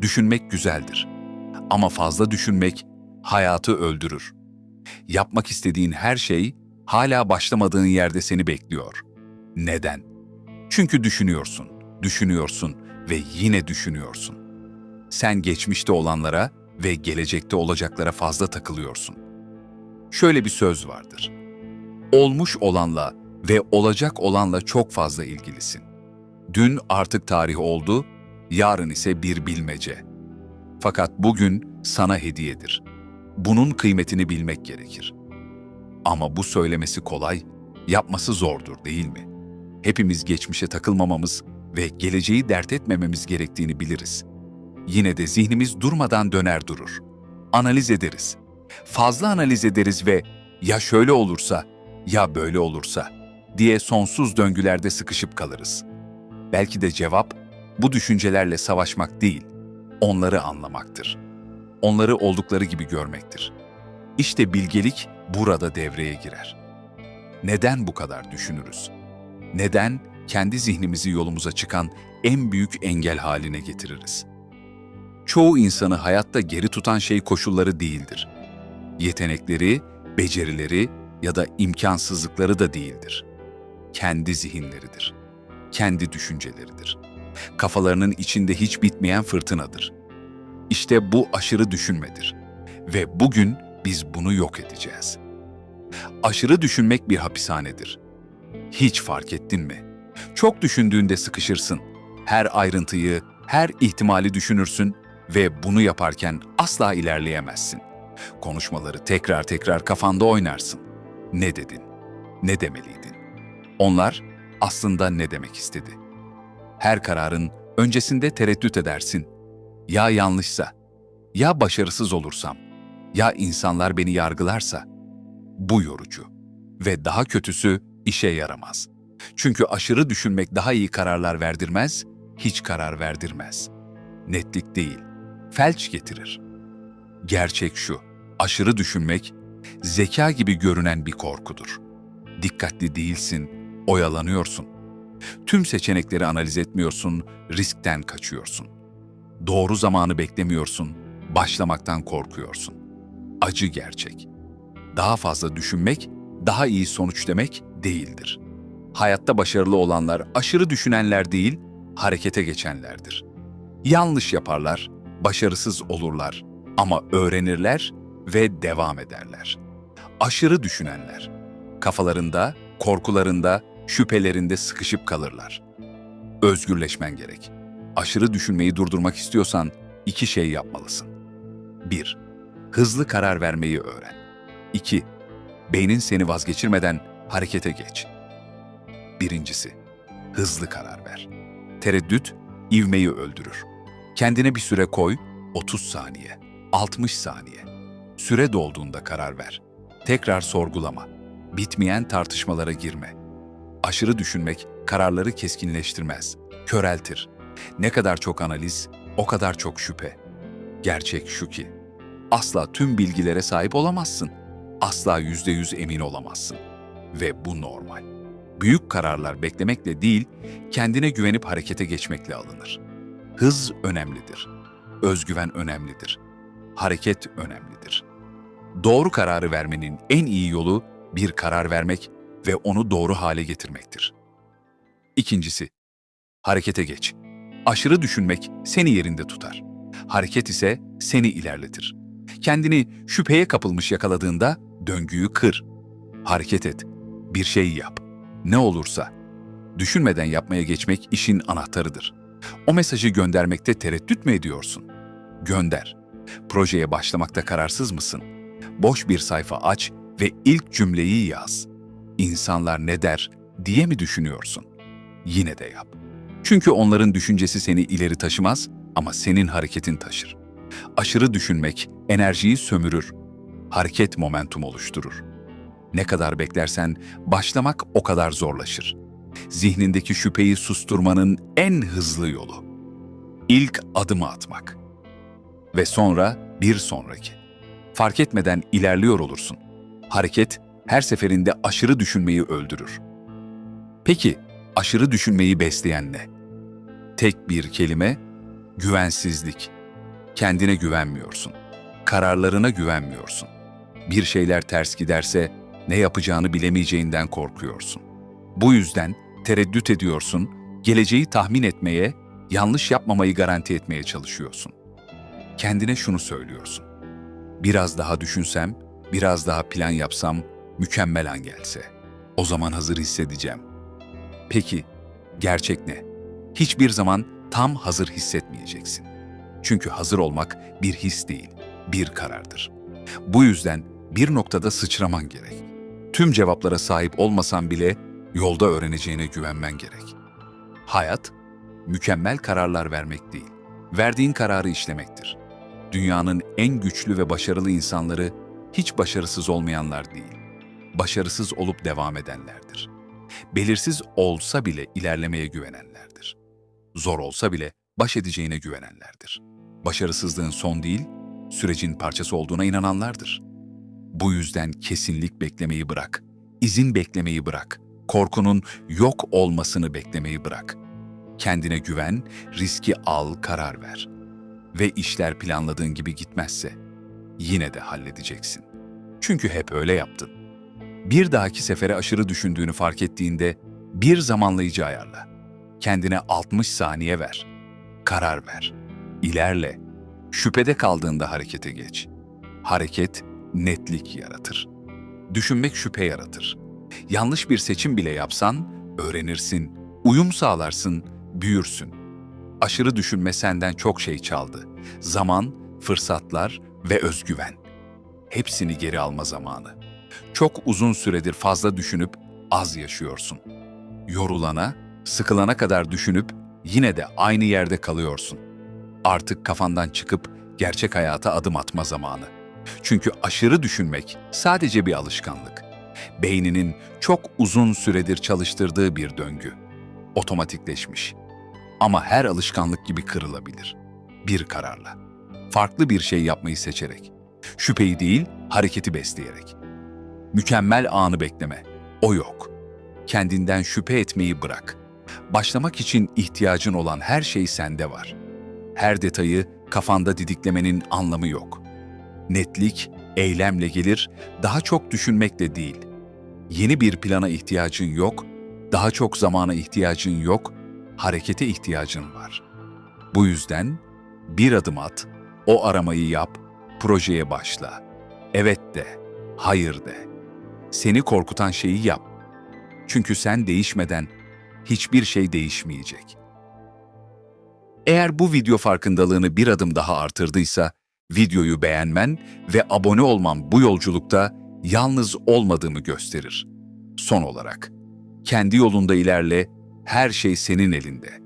Düşünmek güzeldir. Ama fazla düşünmek hayatı öldürür. Yapmak istediğin her şey hala başlamadığın yerde seni bekliyor. Neden? Çünkü düşünüyorsun, düşünüyorsun ve yine düşünüyorsun. Sen geçmişte olanlara ve gelecekte olacaklara fazla takılıyorsun. Şöyle bir söz vardır. Olmuş olanla ve olacak olanla çok fazla ilgilisin. Dün artık tarih oldu, yarın ise bir bilmece. Fakat bugün sana hediyedir. Bunun kıymetini bilmek gerekir. Ama bu söylemesi kolay, yapması zordur değil mi? Hepimiz geçmişe takılmamamız ve geleceği dert etmememiz gerektiğini biliriz. Yine de zihnimiz durmadan döner durur. Analiz ederiz. Fazla analiz ederiz ve ya şöyle olursa, ya böyle olursa diye sonsuz döngülerde sıkışıp kalırız. Belki de cevap bu düşüncelerle savaşmak değil, onları anlamaktır. Onları oldukları gibi görmektir. İşte bilgelik burada devreye girer. Neden bu kadar düşünürüz? Neden kendi zihnimizi yolumuza çıkan en büyük engel haline getiririz? Çoğu insanı hayatta geri tutan şey koşulları değildir. Yetenekleri, becerileri ya da imkansızlıkları da değildir. Kendi zihinleridir. Kendi düşünceleridir. Kafalarının içinde hiç bitmeyen fırtınadır. İşte bu aşırı düşünmedir. Ve bugün biz bunu yok edeceğiz. Aşırı düşünmek bir hapishanedir. Hiç fark ettin mi? Çok düşündüğünde sıkışırsın. Her ayrıntıyı, her ihtimali düşünürsün ve bunu yaparken asla ilerleyemezsin. Konuşmaları tekrar tekrar kafanda oynarsın. Ne dedin? Ne demeliydin? Onlar aslında ne demek istedi? Her kararın öncesinde tereddüt edersin. Ya yanlışsa, ya başarısız olursam, ya insanlar beni yargılarsa. Bu yorucu ve daha kötüsü işe yaramaz. Çünkü aşırı düşünmek daha iyi kararlar verdirmez, hiç karar verdirmez. Netlik değil, felç getirir. Gerçek şu, aşırı düşünmek, zeka gibi görünen bir korkudur. Dikkatli değilsin, oyalanıyorsun. Tüm seçenekleri analiz etmiyorsun, riskten kaçıyorsun. Doğru zamanı beklemiyorsun, başlamaktan korkuyorsun. Acı gerçek. Daha fazla düşünmek, daha iyi sonuç demek değildir. Hayatta başarılı olanlar aşırı düşünenler değil, harekete geçenlerdir. Yanlış yaparlar, başarısız olurlar ama öğrenirler ve devam ederler. Aşırı düşünenler, kafalarında, korkularında, şüphelerinde sıkışıp kalırlar. Özgürleşmen gerek. Aşırı düşünmeyi durdurmak istiyorsan iki şey yapmalısın. 1. Hızlı karar vermeyi öğren. 2. Beynin seni vazgeçirmeden harekete geç. Birincisi, hızlı karar ver. Tereddüt, ivmeyi öldürür. Kendine bir süre koy, 30 saniye, 60 saniye. Süre dolduğunda karar ver. Tekrar sorgulama. Bitmeyen tartışmalara girme. Aşırı düşünmek kararları keskinleştirmez, köreltir. Ne kadar çok analiz, o kadar çok şüphe. Gerçek şu ki, asla tüm bilgilere sahip olamazsın. Asla yüzde yüz emin olamazsın. Ve bu normal. Büyük kararlar beklemekle değil, kendine güvenip harekete geçmekle alınır. Hız önemlidir. Özgüven önemlidir. Hareket önemlidir. Doğru kararı vermenin en iyi yolu bir karar vermek ve onu doğru hale getirmektir. İkincisi, harekete geç. Aşırı düşünmek seni yerinde tutar. Hareket ise seni ilerletir. Kendini şüpheye kapılmış yakaladığında döngüyü kır. Hareket et. Bir şey yap. Ne olursa. Düşünmeden yapmaya geçmek işin anahtarıdır. O mesajı göndermekte tereddüt mü ediyorsun? Gönder. Projeye başlamakta kararsız mısın? Boş bir sayfa aç ve ilk cümleyi yaz. İnsanlar ne der diye mi düşünüyorsun? Yine de yap. Çünkü onların düşüncesi seni ileri taşımaz ama senin hareketin taşır. Aşırı düşünmek enerjiyi sömürür. Hareket momentum oluşturur. Ne kadar beklersen başlamak o kadar zorlaşır. Zihnindeki şüpheyi susturmanın en hızlı yolu. İlk adımı atmak. Ve sonra bir sonraki. Fark etmeden ilerliyor olursun. Hareket her seferinde aşırı düşünmeyi öldürür. Peki aşırı düşünmeyi besleyen ne? Tek bir kelime, Güvensizlik. Kendine güvenmiyorsun. Kararlarına güvenmiyorsun. Bir şeyler ters giderse ne yapacağını bilemeyeceğinden korkuyorsun. Bu yüzden tereddüt ediyorsun, geleceği tahmin etmeye, yanlış yapmamayı garanti etmeye çalışıyorsun. Kendine şunu söylüyorsun. Biraz daha düşünsem, biraz daha plan yapsam, mükemmel an gelse. O zaman hazır hissedeceğim. Peki, gerçek ne? Hiçbir zaman tam hazır hissetmeyeceksin. Çünkü hazır olmak bir his değil, bir karardır. Bu yüzden bir noktada sıçraman gerek. Tüm cevaplara sahip olmasan bile yolda öğreneceğine güvenmen gerek. Hayat, mükemmel kararlar vermek değil, verdiğin kararı işlemektir. Dünyanın en güçlü ve başarılı insanları hiç başarısız olmayanlar değil, başarısız olup devam edenlerdir. Belirsiz olsa bile ilerlemeye güvenenlerdir. Zor olsa bile baş edeceğine güvenenlerdir. Başarısızlığın son değil, sürecin parçası olduğuna inananlardır. Bu yüzden kesinlik beklemeyi bırak, izin beklemeyi bırak, korkunun yok olmasını beklemeyi bırak. Kendine güven, riski al, karar ver. Ve işler planladığın gibi gitmezse yine de halledeceksin. Çünkü hep öyle yaptın. Bir dahaki sefere aşırı düşündüğünü fark ettiğinde bir zamanlayıcı ayarla. Kendine 60 saniye ver. Karar ver. İlerle. Şüphede kaldığında harekete geç. Hareket netlik yaratır. Düşünmek şüphe yaratır. Yanlış bir seçim bile yapsan öğrenirsin, uyum sağlarsın, büyürsün. Aşırı düşünme senden çok şey çaldı. Zaman, fırsatlar ve özgüven. Hepsini geri alma zamanı. Çok uzun süredir fazla düşünüp az yaşıyorsun. Yorulana, sıkılana kadar düşünüp yine de aynı yerde kalıyorsun. Artık kafandan çıkıp gerçek hayata adım atma zamanı. Çünkü aşırı düşünmek sadece bir alışkanlık. Beyninin çok uzun süredir çalıştırdığı bir döngü. Otomatikleşmiş. Ama her alışkanlık gibi kırılabilir. Bir kararla. Farklı bir şey yapmayı seçerek. Şüpheyi değil, hareketi besleyerek. Mükemmel anı bekleme. O yok. Kendinden şüphe etmeyi bırak. Başlamak için ihtiyacın olan her şey sende var. Her detayı kafanda didiklemenin anlamı yok. Netlik eylemle gelir, daha çok düşünmekle değil. Yeni bir plana ihtiyacın yok, daha çok zamana ihtiyacın yok, harekete ihtiyacın var. Bu yüzden bir adım at, o aramayı yap, projeye başla. Evet de, hayır de. Seni korkutan şeyi yap. Çünkü sen değişmeden hiçbir şey değişmeyecek. Eğer bu video farkındalığını bir adım daha artırdıysa, videoyu beğenmen ve abone olman bu yolculukta yalnız olmadığımı gösterir. Son olarak, kendi yolunda ilerle, her şey senin elinde.